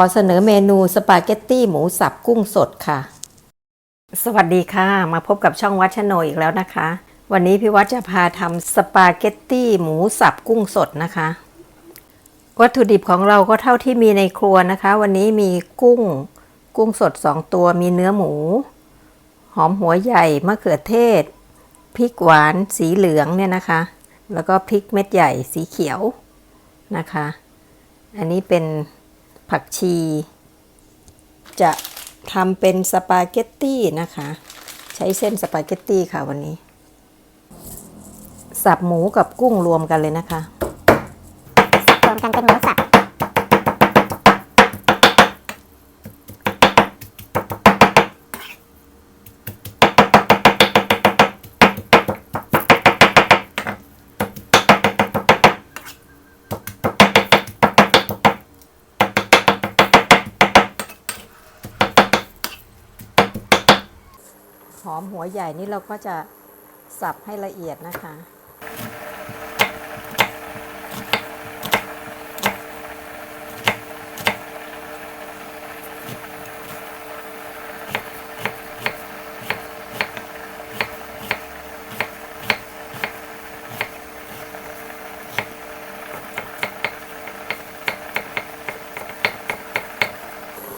ขอเสนอเมนูสปาเกตตี้หมูสับกุ้งสดค่ะ สวัสดีค่ะ มาพบกับช่องวัดชโนอีกแล้วนะคะ วันนี้พี่วัดจะพาทำสปาเกตตี้หมูสับกุ้งสดนะคะ วัตถุดิบของเราก็เท่าที่มีในครัวนะคะ วันนี้มีกุ้ง กุ้งสด 2 ตัวมีเนื้อหมู หอมหัวใหญ่มะเขือเทศพริกหวานสีเหลืองเนี่ยนะคะ แล้วก็พริกเม็ดใหญ่สีเขียวนะคะ อันนี้เป็น ผักชี จะทำเป็นสปาเกตตี้นะคะ ใช้เส้นสปาเกตตี้ค่ะวันนี้ สับหมูกับกุ้งรวมกันเลยนะคะรวมกันเป็นหมู หอมหัวใหญ่นี่เราก็จะสับให้ละเอียดนะคะ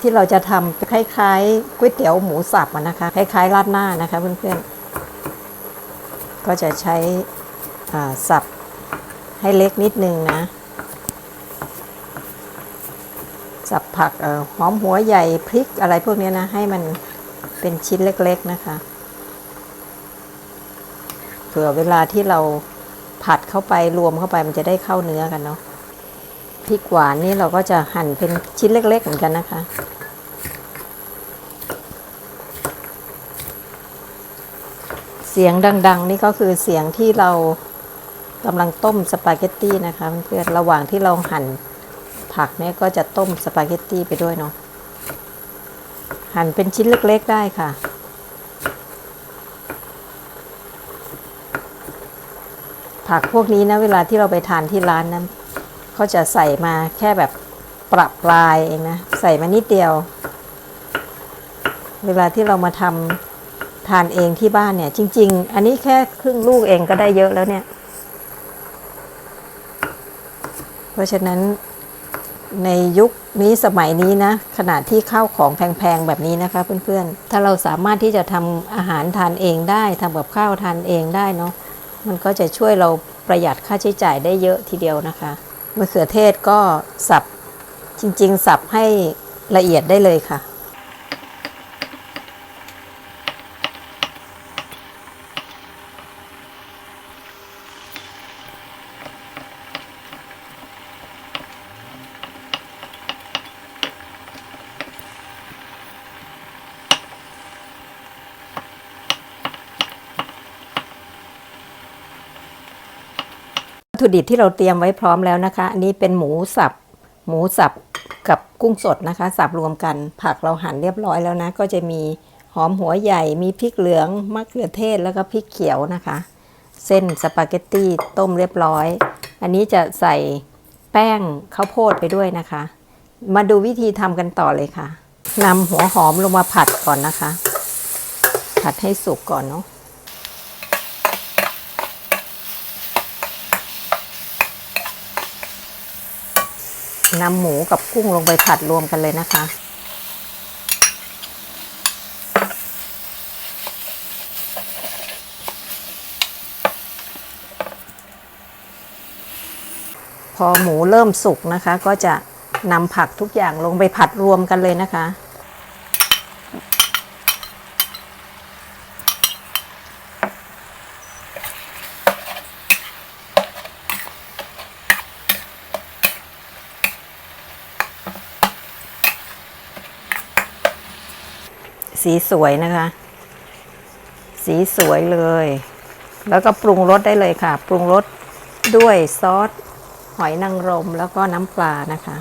ที่เราจะทำคล้ายๆก๋วยเตี๋ยวหมูสับนะคะ คล้ายๆราดหน้านะคะเพื่อนๆ ก็จะใช้สับให้เล็กนิดนึงนะ สับผักหอมหัวใหญ่พริกอะไรพวกนี้นะ ให้มันเป็นชิ้นเล็กๆนะคะ เผื่อเวลาที่เราผัดเข้าไปรวมเข้าไปมันจะได้เข้าเนื้อกันเนาะ พริกหวานนี่เราก็จะหั่นเป็นชิ้นเล็ก ๆ เหมือนกันนะคะ เสียงดัง ๆ นี่ก็คือเสียงที่เรากำลังต้มสปาเกตตี้นะคะเพื่อนๆระหว่างที่เราหั่นผักเนี่ยก็จะต้มสปาเกตตี้ไปด้วยเนาะหั่นเป็นชิ้นเล็ก ๆ ได้ค่ะ ผักพวกนี้นะเวลาที่เราไปทานที่ร้านนั้น เขาจะใส่มาแค่แบบปรับปลายเองนะ ใส่มานิดเดียว เวลาที่เรามาทำทานเองที่บ้านเนี่ย จริง ๆ อันนี้แค่ครึ่งลูกเองก็ได้เยอะแล้วเนี่ย เพราะฉะนั้นในยุคนี้สมัยนี้นะขนาดที่ข้าวของแพงๆแบบนี้นะคะเพื่อนๆ ถ้าเราสามารถที่จะทำอาหารทานเองได้ทำกับข้าวทานเองได้เนาะมันก็จะช่วยเราประหยัดค่าใช้จ่ายได้เยอะทีเดียวนะคะ มะเขือเทศก็สับจริง ๆ สับให้ละเอียดได้เลยค่ะ ถุดิบที่เราเตรียมไว้พร้อมแล้วนะคะ อันนี้เป็นหมูสับ หมูสับกับกุ้งสดนะคะ สับรวมกัน ผักเราหั่นเรียบร้อยแล้วนะ ก็จะมีหอมหัวใหญ่ มีพริกเหลือง มะเขือเทศ แล้วก็พริกเขียวนะคะ เส้นสปาเกตตี้ต้มเรียบร้อย อันนี้จะใส่แป้งข้าวโพดไปด้วยนะคะ มาดูวิธีทำกันต่อเลยค่ะนำหัวหอมลงมาผัดก่อนนะคะ ผัดให้สุกก่อนเนาะ นำหมูกับกุ้งลงไปผัดรวมกันเลยนะคะ พอหมูเริ่มสุกนะคะ ก็จะนำผักทุกอย่างลงไปผัดรวมกันเลยนะคะ สีสวยนะคะ สีสวยเลย แล้วก็ปรุงรสได้เลยค่ะ ปรุงรสด้วยซอสหอยนางรมแล้วก็น้ำปลานะคะ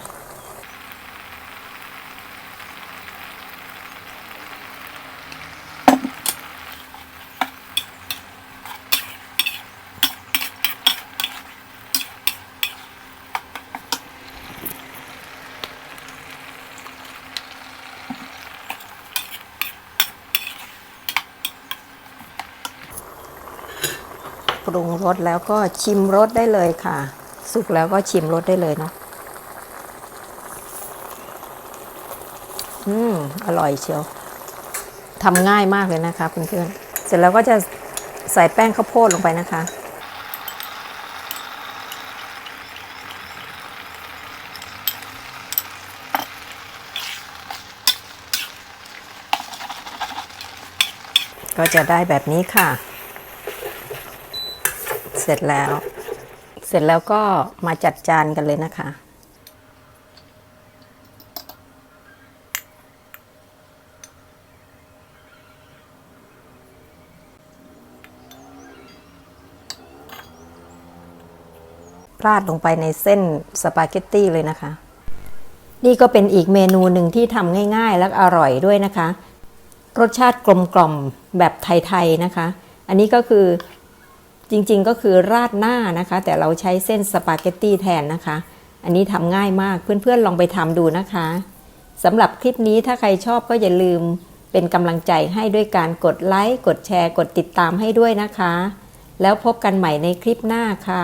รุงรสแล้วก็ชิมรสได้เลยค่ะ สุกแล้วก็ชิมรสได้เลยเนาะอืมอร่อยเชียวทำง่ายมากเลยนะคะเพื่อนๆเสร็จแล้วก็จะใส่แป้งข้าวโพดลงไปนะคะก็จะได้แบบนี้ค่ะ ร็จแล้ว เสร็จแล้วก็มาจัดจานกันเลยนะคะ ราดลงไปในเส้นสปาเกตตี้เลยนะคะ นี่ก็เป็นอีกเมนูหนึ่งที่ทำง่ายๆ และอร่อยด้วยนะคะ รสชาติกลมกล่อมแบบไทยๆนะคะ อันนี้ก็คือ จริงๆก็คือราดหน้านะคะ แต่เราใช้เส้นสปาเกตตี้แทนนะคะ อันนี้ทำง่ายมากเพื่อนๆลองไปทำดูนะคะสำหรับคลิปนี้ถ้าใครชอบก็อย่าลืมเป็นกำลังใจให้ด้วยการกดไลค์ กดแชร์ กดติดตามให้ด้วยนะคะ แล้วพบกันใหม่ในคลิปหน้าค่ะ